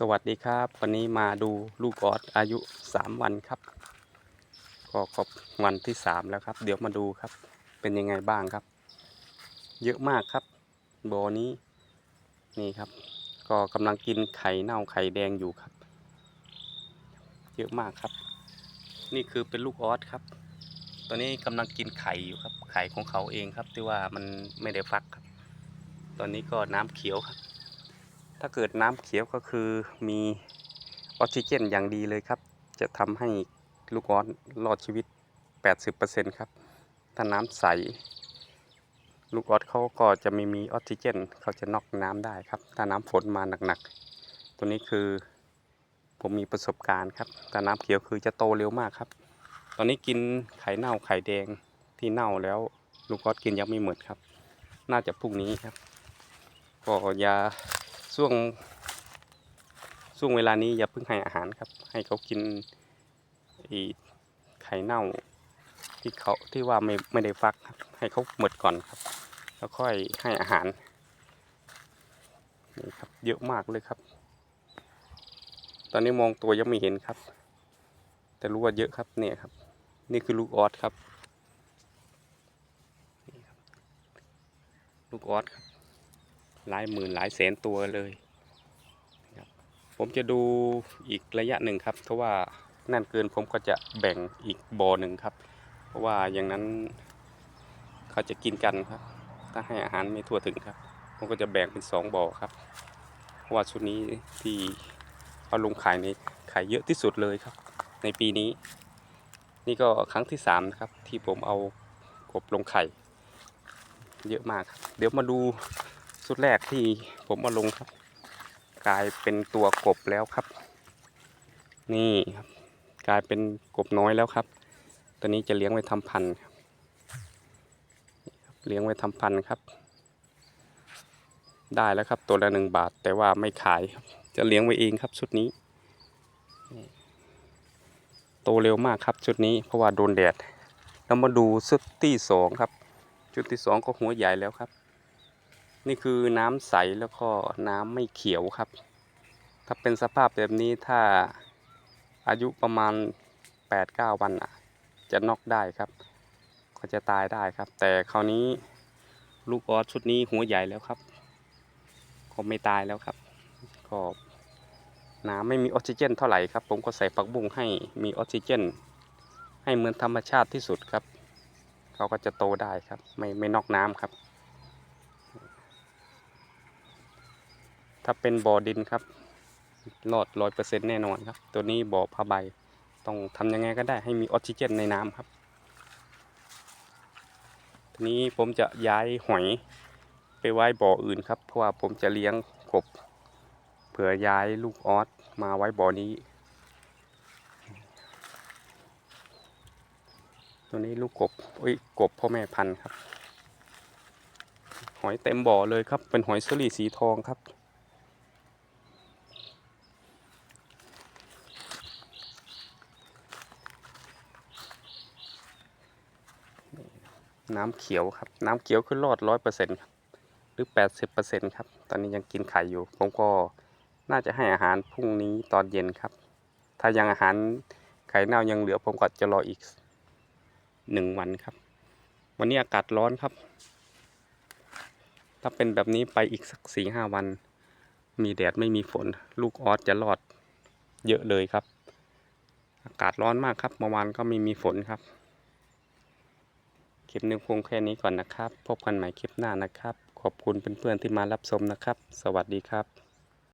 สวัสดีครับ วันนี้มาดูลูกออสอายุ 3 วันครับ ก็ครบวันที่ 3 แล้วครับ เดี๋ยวมาดูครับ เป็นยังไงบ้างครับ เยอะมากครับบ่อนี้นี่ครับ ก็กำลังกินไข่เน่าไข่แดงอยู่ครับ เยอะมากครับ นี่คือเป็นลูกออสครับ ตอนนี้กำลังกินไข่อยู่ครับ ไข่ของเขาเองครับที่ว่ามันไม่ได้ฟักครับ ตอนนี้ก็น้ำเขียวครับ ถ้าเกิดน้ำเขียวก็คือมีออกซิเจนอย่างดีเลยครับ จะทำให้ลูกออสรอดชีวิต 80%ครับ ถ้าน้ำใส ลูกออสเขาก็จะไม่มีออกซิเจน เขาจะน็อกน้ำได้ครับ ถ้าน้ำฝนมาหนักๆ ตัวนี้คือผมมีประสบการณ์ครับถ้าน้ำเขียวคือจะโตเร็วมากครับ ตอนนี้กินไข่เน่าไข่แดงที่เน่าแล้วลูกออสกินยังไม่หมดครับ น่าจะพรุ่งนี้ครับ ก็อย่า ช่วงช่วงเวลานี้อย่าเพิ่งให้อาหารครับ ให้เขากินไอ้ไข่เน่าที่เขาที่ว่าไม่ไม่ได้ฟักครับ ให้เขาหมดก่อนครับ แล้วค่อยให้อาหารนี่ครับเยอะมากเลยครับ ตอนนี้มองตัวยังไม่เห็นครับ แต่รู้ว่าเยอะครับเนี่ยครับ นี่คือลูกออสครับนี่ครับลูกออสครับ หลายหมื่นหลายแสนตัวเลยครับผมจะดูอีกระยะหนึ่งครับเพราะว่านั่นเกินผมก็จะแบ่งอีกบ่อหนึ่งครับ เพราะว่าอย่างนั้นเขาจะกินกันครับ ถ้าให้อาหารไม่ทั่วถึงครับ ผมก็จะแบ่งเป็นสองบ่อครับ เพราะว่าชุดนี้ที่เอาลงขายในขายเยอะที่สุดเลยครับ ในปีนี้ นี่ก็ครั้งที่สามนะครับที่ผมเอากบลงไข่ เยอะมากครับ เดี๋ยวมาดู ชุดแรกที่ผมมาลงครับ กลายเป็นตัวกบแล้วครับ นี่ครับ กลายเป็นกบน้อยแล้วครับตอนนี้จะเลี้ยงไว้ทำพันธุ์ครับเลี้ยงไว้ทำพันธุ์ครับ ได้แล้วครับ ตัวละหนึ่งบาท แต่ว่าไม่ขายครับ จะเลี้ยงไว้เองครับชุดนี้โตเร็วมากครับชุดนี้เพราะว่าโดนแดดเรามาดูชุดที่สองครับ ชุดที่สองก็หัวใหญ่แล้วครับ นี่คือน้ำใสแล้วก็น้ำไม่เขียวครับ ถ้าเป็นสภาพแบบนี้ถ้าอายุประมาณ 8-9 วันอะ จะนอกได้ครับ ก็จะตายได้ครับ แต่คราวนี้ลูกออสชุดนี้หัวใหญ่แล้วครับ ก็ไม่ตายแล้วครับ ก็น้ำไม่มีออกซิเจนเท่าไหร่ครับ ผมก็ใส่ผักบุ้งให้มีออกซิเจน ให้เหมือนธรรมชาติที่สุดครับ เขาก็จะโตได้ครับ ไม่ไม่นอกน้ำครับ ถ้าเป็นบ่อดินครับรอดร้อยเปอร์เซ็นต์แน่นอนครับ ตัวนี้บ่อผ้าใบ ต้องทำยังไงก็ได้ให้มีออกซิเจนในน้ำครับทีนี้ผมจะย้ายหอยไปไว้บ่ออื่นครับ เพราะว่าผมจะเลี้ยงกบเผื่อย้ายลูกออสมาไว้บ่อนี้ ตัวนี้ลูกกบเอ้ยกบพ่อแม่พันธุ์ครับ หอยเต็มบ่อเลยครับ เป็นหอยสลีสีทองครับ น้ำเขียวครับ น้ำเขียวคือรอดร้อยเปอร์เซ็นต์ครับหรือแปดสิบเปอร์เซ็นต์ครับ ตอนนี้ยังกินไข่อยู่ ผมก็น่าจะให้อาหารพรุ่งนี้ตอนเย็นครับ ถ้ายังอาหารไข่เน่ายังเหลือผมก็จะรออีกหนึ่งวันครับ วันนี้อากาศร้อนครับ ถ้าเป็นแบบนี้ไปอีกสักสี่ห้าวัน มีแดดไม่มีฝน ลูกออสจะรอดเยอะเลยครับ อากาศร้อนมากครับเมื่อวานก็ไม่มีฝนครับ ลิปนี้คงแค่นี้ก่อนนะครับ พบกันใหม่คลิปหน้านะครับ ขอบคุณเพื่อนๆที่มารับชมนะครับ สวัสดีครับ